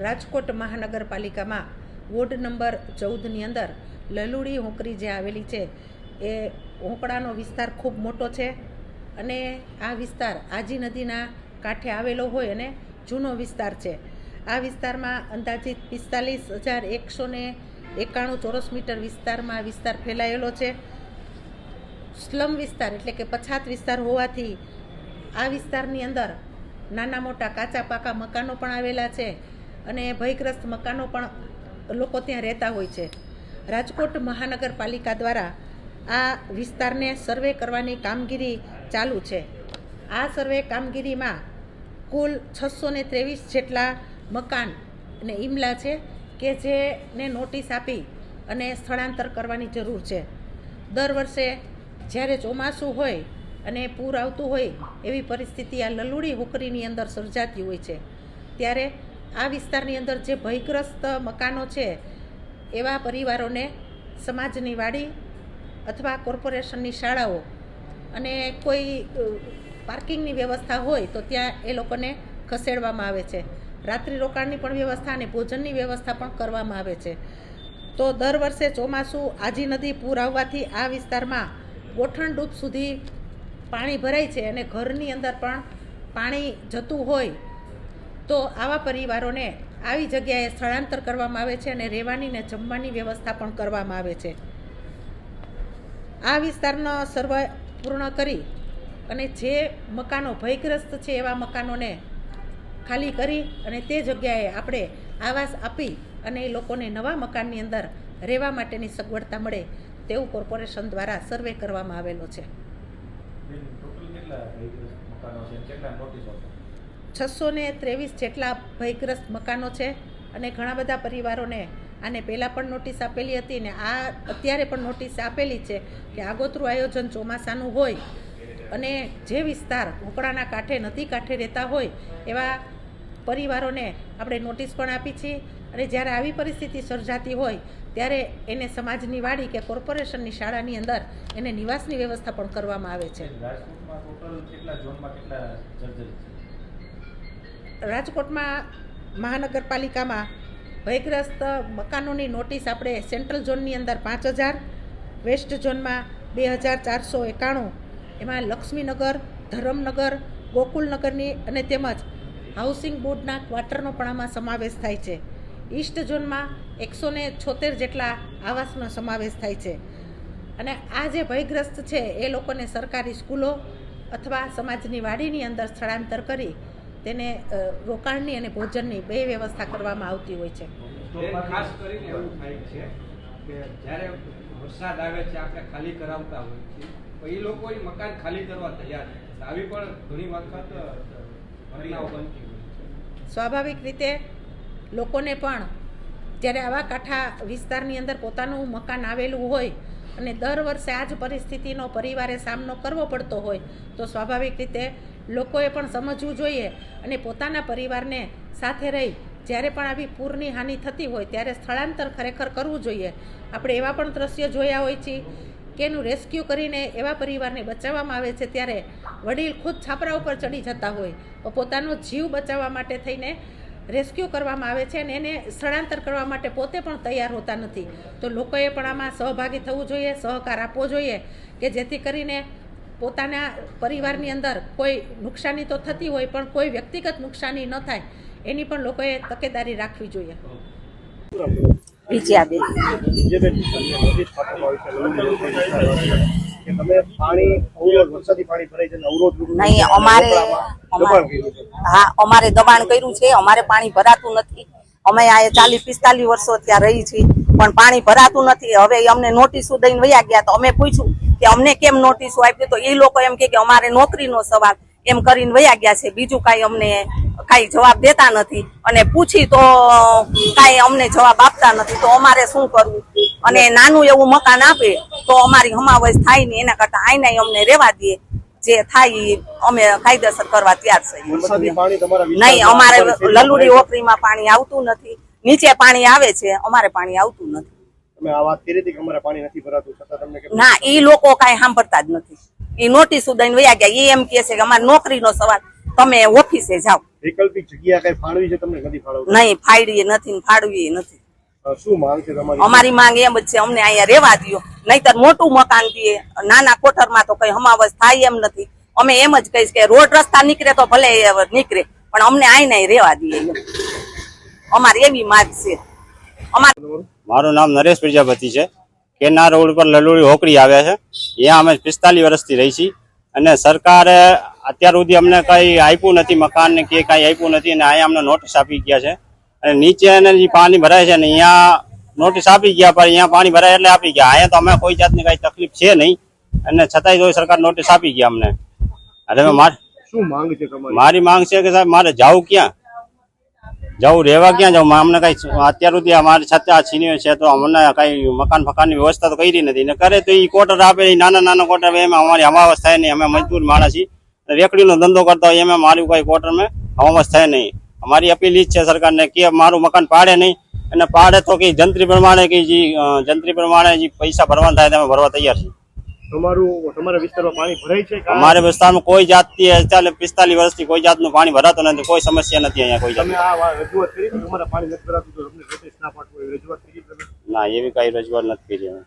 રાજકોટ મહાનગરપાલિકામાં ward number ચૌદની અંદર લલુડી હોંકરી જે આવેલી છે, એ હોંકડાનો વિસ્તાર ખૂબ મોટો છે અને આ વિસ્તાર આજી નદીના કાંઠે આવેલો હોય અને જૂનો વિસ્તાર છે. આ વિસ્તારમાં અંદાજિત પિસ્તાલીસ હજાર એકસો ને એકાણું ચોરસ મીટર વિસ્તારમાં વિસ્તાર ફેલાયેલો છે. સ્લમ વિસ્તાર એટલે કે પછાત વિસ્તાર હોવાથી આ વિસ્તારની અંદર નાના મોટા કાચા પાકા મકાનો પણ આવેલા છે. અને ભયગ્રસ્ત મકાનો પણ લોકો ત્યાં રહેતા હોય છે. રાજકોટ મહાનગરપાલિકા દ્વારા આ વિસ્તારને સર્વે કરવાની કામગીરી ચાલુ છે. આ સર્વે કામગીરીમાં કુલ છસો ને ત્રેવીસ જેટલા મકાન અને ઈમલા છે કે જેને નોટિસ આપી અને સ્થળાંતર કરવાની જરૂર છે. દર વર્ષે જ્યારે ચોમાસું હોય અને પૂર આવતું હોય એવી પરિસ્થિતિ આ લલુડી હોકરીની અંદર સર્જાતી હોય છે. ત્યારે આ વિસ્તારની અંદર જે ભયગ્રસ્ત મકાનો છે, એવા પરિવારોને સમાજની વાડી અથવા કોર્પોરેશનની શાળાઓ અને કોઈ પાર્કિંગની વ્યવસ્થા હોય તો ત્યાં એ લોકોને ખસેડવામાં આવે છે. રાત્રિ રોકાણની પણ વ્યવસ્થા અને ભોજનની વ્યવસ્થા પણ કરવામાં આવે છે. તો દર વર્ષે ચોમાસું આજી નદી પૂર આવવાથી આ વિસ્તારમાં ગોઠણ ડૂબ સુધી પાણી ભરાય છે અને ઘરની અંદર પણ પાણી જતું હોય તો આવા પરિવારોને આવી જગ્યાએ સ્થળાંતર કરવામાં આવે છે અને રહેવાની ને જમવાની વ્યવસ્થા પણ કરવામાં આવે છે. આ વિસ્તારનો સર્વે પૂર્ણ કરી અને જે મકાનો ભયગ્રસ્ત છે એવા મકાનોને ખાલી કરી અને તે જગ્યાએ આપણે આવાસ આપી અને એ લોકોને નવા મકાનની અંદર રહેવા માટેની સગવડતા મળે તેવું કોર્પોરેશન દ્વારા સર્વે કરવામાં આવેલો છે. કેટલા મકાનો છે કેટલા નોટિસ છસો ને ત્રેવીસ જેટલા ભયગ્રસ્ત મકાનો છે અને ઘણા બધા પરિવારોને આને પહેલાં પણ નોટિસ આપેલી હતી ને આ અત્યારે પણ નોટિસ આપેલી છે કે આગોતરું આયોજન ચોમાસાનું હોય અને જે વિસ્તાર ઉકળાના કાંઠે, નદી કાંઠે રહેતા હોય એવા પરિવારોને આપણે નોટિસ પણ આપી છે અને જ્યારે આવી પરિસ્થિતિ સર્જાતી હોય ત્યારે એને સમાજની વાડી કે કોર્પોરેશનની શાળાની અંદર એને નિવાસની વ્યવસ્થા પણ કરવામાં આવે છે? રાજકોટમાં મહાનગરપાલિકામાં ભયગ્રસ્ત મકાનોની નોટિસ આપણે સેન્ટ્રલ ઝોનની અંદર પાંચ હજાર, વેસ્ટ ઝોનમાં બે હજાર ચારસો એકાણું, એમાં લક્ષ્મીનગર, ધરમનગર, ગોકુલનગરની અને તેમજ હાઉસિંગ બોર્ડના ક્વાર્ટરનો પણ આમાં સમાવેશ થાય છે. ઈસ્ટ ઝોનમાં એકસો ને છોતેર જેટલા આવાસનો સમાવેશ થાય છે. અને આ જે ભયગ્રસ્ત છે, એ લોકોને સરકારી સ્કૂલો અથવા સમાજની વાડીની અંદર સ્થળાંતર કરી તેને રોકાણની અને ભોજનની બે વ્યવસ્થા કરવામાં આવતી હોય છે. ખાસ કરીને એવું થાય છે કે જ્યારે વરસાદ આવે છે આપણે ખાલી કરાવતા હોય છે તો એ લોકો એ મકાન ખાલી કરવા તૈયાર છે. આવી પણ ઘણી વખત ઘટનાઓ બનતી હોય છે. સ્વાભાવિક રીતે લોકોને પણ જ્યારે આવા કાંઠા વિસ્તારની અંદર પોતાનું મકાન આવેલું હોય અને દર વર્ષે આ જ પરિસ્થિતિનો પરિવારે સામનો કરવો પડતો હોય તો સ્વાભાવિક રીતે લોકોએ પણ સમજવું જોઈએ અને પોતાના પરિવારને સાથે રહી જ્યારે પણ આવી પૂરની હાનિ થતી હોય ત્યારે સ્થળાંતર ખરેખર કરવું જોઈએ. આપણે એવા પણ દ્રશ્યો જોયા હોય છે કે એનું રેસ્ક્યુ કરીને એવા પરિવારને બચાવવામાં આવે છે ત્યારે વડીલ ખુદ છાપરા ઉપર ચડી જતા હોય. પોતાનો જીવ બચાવવા માટે થઈને રેસ્ક્યુ કરવામાં આવે છે અને એને સ્થળાંતર કરવા માટે પોતે પણ તૈયાર હોતા નથી. તો લોકોએ પણ આમાં સહભાગી થવું જોઈએ, સહકાર આપવો જોઈએ કે જેથી કરીને પોતાના પરિવારની અંદર કોઈ નુકસાની તો થતી હોય પણ કોઈ વ્યક્તિગત નુકસાની ન થાય એની પણ લોકોએ તકેદારી રાખવી જોઈએ. વિજયાબેન. નહીં અમારે દબાણ કર્યું છે. હા અમારે દબાણ કર્યું છે અમારે પાણી ભરાતું નથી. અમે આ ચાલીસ પિસ્તાલીસ વર્ષો ત્યાં રહી છીએ પણ પાણી ભરાતું નથી. હવે અમને નોટિસો દઈને વયા ગયા તો અમે પૂછ્યું કે અમને કેમ નોટિસો આપી તો એ લોકો એમ કે અમારે નોકરીનો સવાલ એમ કરીને વયા ગયા છે. બીજું કાંઈ અમને કાંઈ જવાબ દેતા નથી. અને પૂછી તો કાંઈ અમને જવાબ આપતા નથી. તો અમારે શું કરવું? અને નાનું એવું મકાન આપે તો અમારી હમાવશ થાય ને એના કરતા આઈને અમને રેવા દે. જે થાય અમે કાયદેસર કરવા તૈયાર છીએ નહીં અમારે લલુડી ઓકરીમાં પાણી આવતું નથી. નીચે પાણી આવે છે અમારે પાણી આવતું નથી. તમે આ વાત કરી હતી કે અમારે પાણી નથી ભરાતું છતાં તમને ના ઈ લોકો કાંઈ સાંભળતા જ નથી. એ નોટિસ દઈને વયા ગયા. એ એમ કહે છે કે અમારે નોકરીનો સવાલ. તમે ઓફિસે જાઓ. વૈકલ્પિક જગ્યા કઈ ફાળવી છે તમને નથી ફાળવતા? નહીં ફાડવી નથી ને નથી. શું માંગ છે તમારી? અમારી માંગ એમ જ છે અમને અહીંયા રહેવા દો નહીતર મોટું મકાન દે નાના કોઠરમાં તો કઈ હમાવસ થાય એમ નથી. અમે એમ જ કહીશ કે રોડ રસ્તા નીકળે તો ભલે નીકળે પણ અમને આઈને રહેવા દઈએ. અમારી એવી માંગ છે. અમારે મારું નામ નરેશ પ્રજાપતિ છે. કેના રોડ પર લલુડી હોકડી આવ્યા છે. અહીંયા અમે પિસ્તાલીસ વર્ષથી રહી છીએ. અને સરકારે અત્યાર સુધી અમને કંઈ આપ્યું નથી મકાન ને કે કંઈ આપ્યું નથી અને અહીંયા અમને નોટિસ આપી ગયા છે. અને નીચે એને જે પાણી ભરાય છે ને અહીંયા નોટિસ આપી ગયા પણ અહીંયા પાણી ભરાય એટલે આપી ગયા. અહીંયા તો અમે કોઈ જાતની કઈ તકલીફ છે નહીં. અને છતાંય તો સરકાર નોટિસ આપી ગયા અમને. અરે શું માંગ છે મારી માંગ છે કે સાહેબ મારે જાવું ક્યાં? જવું રહેવા ક્યાં જવું અમને કઈ અત્યાર સુધી અમારી છતાં આ છીનીઓ છે તો અમને કઈ મકાન ફકાનની વ્યવસ્થા તો કરી નથી. ને કરે તો એ કોટર આપે એ નાના નાના કોટર એમાં અમારી અમાવસ થાય નહીં. અમે મજદૂર માણસ છીએ રેકડીનો ધંધો કરતા હોય એમાં મારું કઈ કોટર મેં હવામસ થાય નહીં. અમારી અપીલ જ છે સરકારને કે મારું મકાન પાડે નહીં. અને પાડે તો કે જંત્રી પ્રમાણે કે જે જંત્રી પ્રમાણે જે પૈસા ભરવાના થાય તો અમે ભરવા તૈયાર છીએ. તમારું તમારા વિસ્તારમાં પાણી ભરાય છે આ- વિસ્તારમાં કોઈ જાતથી અત્યારે પિસ્તાલીસ વર્ષથી કોઈ જાતનું પાણી ભરાતું નથી કોઈ સમસ્યા નથી અહીંયા કોઈ જાતની. તમે આ રજૂઆત કરી તમારા પાણી નથી ભરાતું તો તમને નોટિસ ના પાઠવો એવી રજૂઆત કરી ના એવી કઈ રજૂઆત નથી કરી અમે.